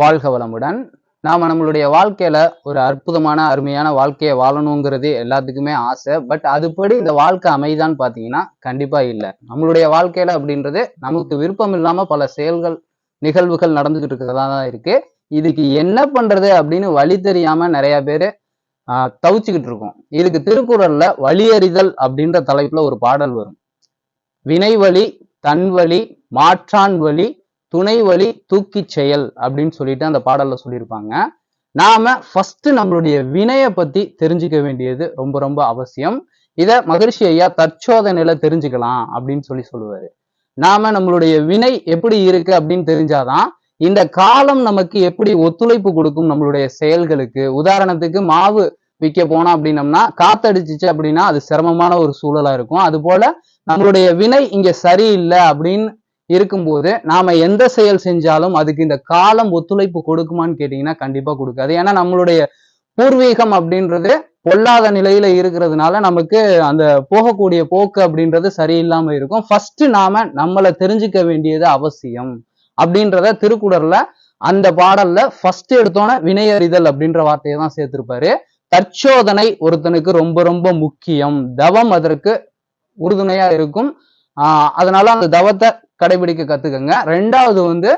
வாழ்க வளமுடன். நாம் நம்மளுடைய வாழ்க்கையில ஒரு அற்புதமான அருமையான வாழ்க்கையை வாழணுங்கிறது எல்லாத்துக்குமே ஆசை. பட் அதுபடி இந்த வாழ்க்கை அமைதான்னு பார்த்தீங்கன்னா கண்டிப்பா இல்லை. நம்மளுடைய வாழ்க்கையில அப்படின்றது நமக்கு விருப்பம் இல்லாமல் பல செயல்கள் நிகழ்வுகள் நடந்துகிட்டு இருக்கிறதா தான் இருக்கு. இதுக்கு என்ன பண்றது அப்படின்னு வழி தெரியாம நிறைய பேர் தவிச்சுக்கிட்டு இருக்கோம். இதுக்கு திருக்குறள்ல வழியறிதல் அப்படின்ற தலைப்புல ஒரு பாடல் வரும். வினை வழி தன் வழி மாற்றான் வழி துணை வழி தூக்கி செயல் அப்படின்னு சொல்லிட்டு அந்த பாடல்ல சொல்லியிருப்பாங்க. நாம ஃபர்ஸ்ட் நம்மளுடைய வினைய பத்தி தெரிஞ்சுக்க வேண்டியது ரொம்ப ரொம்ப அவசியம். இத மகிழ்ச்சி ஐயா தற்சோதனையில தெரிஞ்சுக்கலாம் அப்படின்னு சொல்லி சொல்லுவாரு. நாம நம்மளுடைய வினை எப்படி இருக்கு அப்படின்னு தெரிஞ்சாதான் இந்த காலம் நமக்கு எப்படி ஒத்துழைப்பு கொடுக்கும் நம்மளுடைய செயல்களுக்கு. உதாரணத்துக்கு மாவு விற்க போனோம் அப்படின்னம்னா காத்தடிச்சிச்சு அப்படின்னா அது சிரமமான ஒரு சூழலா இருக்கும். அது போல நம்மளுடைய வினை இங்க சரியில்லை அப்படின்னு இருக்கும்போது நாம எந்த செயல் செஞ்சாலும் அதுக்கு இந்த காலம் ஒத்துழைப்பு கொடுக்குமான்னு கேட்டீங்கன்னா கண்டிப்பா கொடுக்காது. ஏன்னா நம்மளுடைய பூர்வீகம் அப்படின்றது பொல்லாத நிலையில இருக்கிறதுனால நமக்கு அந்த போகக்கூடிய போக்கு அப்படின்றது சரியில்லாம இருக்கும். ஃபர்ஸ்ட் நாம நம்மளை தெரிஞ்சுக்க வேண்டியது அவசியம் அப்படின்றத திருக்குடர்ல அந்த பாடல்ல ஃபர்ஸ்ட் எடுத்தோன்னே வினையறிதல் அப்படின்ற வார்த்தையை தான் சேர்த்திருப்பாரு. தற்சோதனை ஒருத்தனுக்கு ரொம்ப ரொம்ப முக்கியம். தவம் அதற்கு உறுதுணையா இருக்கும். ஆஹ் அதனால அந்த தவத்தை கடைபிடிக்க கத்துக்கங்க. ரெண்டாவது வந்து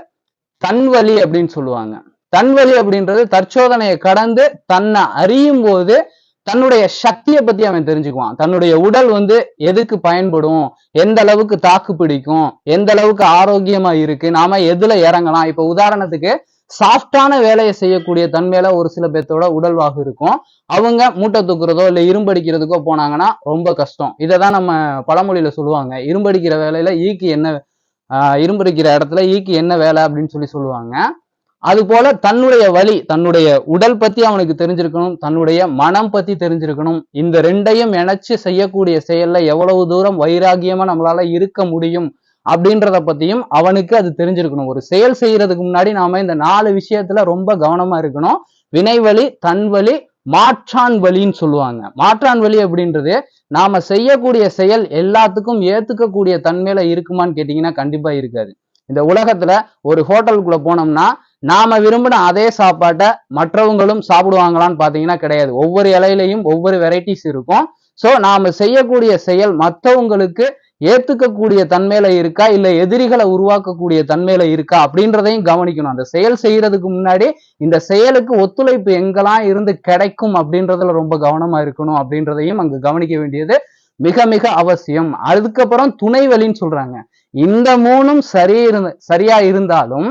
தன்வழி அப்படின்னு சொல்லுவாங்க. தன்வழி அப்படின்றது தற்சோதனையை கடந்து தன்னை அறியும் போது தன்னுடைய சக்தியை பத்தி அவன் தெரிஞ்சுக்குவான். தன்னுடைய உடல் வந்து எதுக்கு பயன்படும்? எந்த அளவுக்கு தாக்கு பிடிக்கும்? எந்த அளவுக்கு ஆரோக்கியமா இருக்கு? நாம எதுல இறங்கலாம்? இப்ப உதாரணத்துக்கு சாஃப்டான வேலையை செய்யக்கூடிய தன்மையில ஒரு சில பேர்த்தோட உடல்வாக இருக்கும். அவங்க மூட்டை தூக்குறதோ இல்ல இரும்படிக்கிறதுக்கோ போனாங்கன்னா ரொம்ப கஷ்டம். இதை தான் நம்ம பழமொழியில சொல்லுவாங்க. இரும்படிக்கிற வேலையில ஈக்கு என்ன இரும்புரிக்கிற இடத்துல ஈக்கு என்ன வேலை அப்படின்னு சொல்லி சொல்லுவாங்க. அது போல தன்னுடைய வழி தன்னுடைய உடல் பத்தி அவனுக்கு தெரிஞ்சிருக்கணும் தன்னுடைய மனம் பத்தி தெரிஞ்சிருக்கணும். இந்த ரெண்டையும் இணைச்சு செய்யக்கூடிய செயல்ல எவ்வளவு தூரம் வைராகியமா நம்மளால இருக்க முடியும் அப்படின்றத பத்தியும் அவனுக்கு அது தெரிஞ்சிருக்கணும். ஒரு செயல் செய்யறதுக்கு முன்னாடி நாம இந்த நாலு விஷயத்துல ரொம்ப கவனமா இருக்கணும். வினைவழி தன்வழி மாற்றான் வழின்னு சொல்லுவாங்க. மாற்றான் வழி அப்படின்றது நாம செய்யக்கூடிய செயல் எல்லாத்துக்கும் ஏத்துக்கக்கூடிய தன்மையில இருக்குமான்னு கேட்டீங்கன்னா கண்டிப்பா இருக்காது. இந்த உலகத்துல ஒரு ஹோட்டலுக்குள்ள போனோம்னா நாம விரும்பின அதே சாப்பாட்டை மற்றவங்களும் சாப்பிடுவாங்களான்னு பாத்தீங்கன்னா கிடையாது. ஒவ்வொரு இலையிலையும் ஒவ்வொரு வெரைட்டிஸ் இருக்கும். ஸோ நாம செய்யக்கூடிய செயல் மற்றவங்களுக்கு ஏத்துக்கக்கூடிய தன்மையில இருக்கா? இல்ல எதிரிகளை உருவாக்கக்கூடிய தன்மையில இருக்கா? அப்படின்றதையும் கவனிக்கணும். அந்த செயல் செய்யறதுக்கு முன்னாடி இந்த செயலுக்கு ஒத்துழைப்பு எங்கெல்லாம் இருந்து கிடைக்கும் அப்படின்றதுல ரொம்ப கவனமா இருக்கணும் அப்படின்றதையும் அங்கு கவனிக்க வேண்டியது மிக மிக அவசியம். அதுக்கப்புறம் துணை வழின்னு சொல்றாங்க. இந்த மூணும் சரி இருந்த சரியா இருந்தாலும்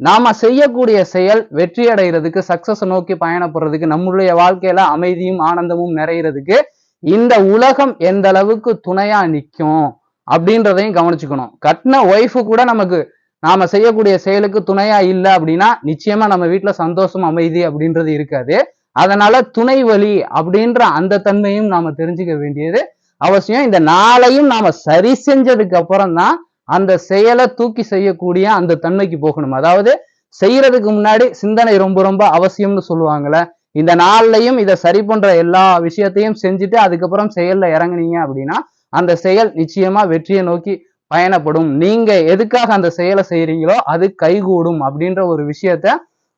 நாம செய்யக்கூடிய செயல் வெற்றி அடைகிறதுக்கு சக்சஸ் நோக்கி பயணப்படுறதுக்கு நம்மளுடைய வாழ்க்கையில அமைதியும் ஆனந்தமும் நிறையிறதுக்கு இந்த உலகம் எந்த அளவுக்கு துணையா நிற்கும் அப்படின்றதையும் கவனிச்சுக்கணும். கட்டின ஒய்ஃபு கூட நமக்கு நாம செய்யக்கூடிய செயலுக்கு துணையா இல்லை அப்படின்னா நிச்சயமா நம்ம வீட்டுல சந்தோஷம் அமைதி அப்படின்றது இருக்காது. அதனால துணை வழி அப்படின்ற அந்த தன்மையும் நாம தெரிஞ்சுக்க வேண்டியது அவசியம். இந்த நாளையும் நாம சரி செஞ்சதுக்கு அப்புறம் தான் அந்த செயலை தூக்கி செய்யக்கூடிய அந்த தன்மைக்கு போகணும். அதாவது செய்யறதுக்கு முன்னாடி சிந்தனை ரொம்ப ரொம்ப அவசியம்னு சொல்லுவாங்கல்ல. இந்த நாள்லையும் இதை சரி பண்ற எல்லா விஷயத்தையும் செஞ்சுட்டு அதுக்கப்புறம் செயல்ல இறங்குனீங்க அப்படின்னா அந்த செயல் நிச்சயமா வெற்றியை நோக்கி பயணப்படும். நீங்க எதுக்காக அந்த செயலை செய்யறீங்களோ அது கைகூடும் அப்படின்ற ஒரு விஷயத்த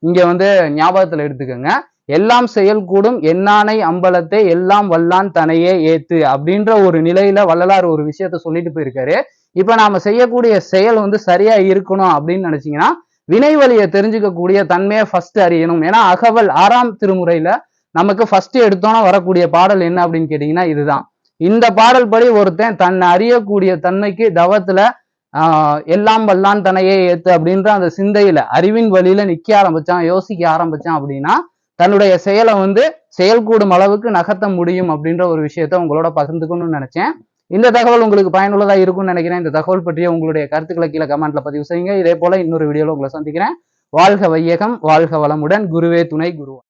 இங்க வந்து ஞாபகத்துல எடுத்துக்கோங்க. எல்லாம் செயல் கூடும் எண்ணானை அம்பலத்தை எல்லாம் வல்லான் தனையே ஏத்து அப்படின்ற ஒரு நிலையில வள்ளலார் ஒரு விஷயத்த சொல்லிட்டு போயிருக்காரு. இப்ப நாம செய்யக்கூடிய செயல் வந்து சரியா இருக்கணும் அப்படின்னு நினைச்சீங்கன்னா வினை வழியை தெரிஞ்சுக்கக்கூடிய தன்மையை ஃபர்ஸ்ட் அறியணும். ஏன்னா அகவல் ஆறாம் திருமுறையில நமக்கு ஃபர்ஸ்ட் எடுத்தோன்னா வரக்கூடிய பாடல் என்ன அப்படின்னு கேட்டீங்கன்னா இதுதான். இந்த பாடல் படி ஒருத்தன் தன்னை அறியக்கூடிய தன்மைக்கு தவத்துல ஆஹ் எல்லாம் வல்லான் தன்னையே ஏத்து அப்படின்ற அந்த சிந்தையில அறிவின் வழியில நிக்க ஆரம்பிச்சான் யோசிக்க ஆரம்பிச்சான் அப்படின்னா தன்னுடைய செயலை வந்து செயல்கூடும் அளவுக்கு நகர்த்த முடியும் அப்படின்ற ஒரு விஷயத்த உங்களோட பகிர்ந்துக்கணும்னு நினைச்சேன். இந்த தகவல் உங்களுக்கு பயனுள்ளதா இருக்கும்னு நினைக்கிறேன். இந்த தகவல் பற்றிய உங்களுடைய கருத்துக்களை கீழே கமெண்ட்ல பதிவு செய்யுங்க. இதே போல இன்னொரு வீடியோல உங்களை சந்திக்கிறேன். வாழ்க வையகம் வாழ்க வளமுடன். குருவே துணை குரு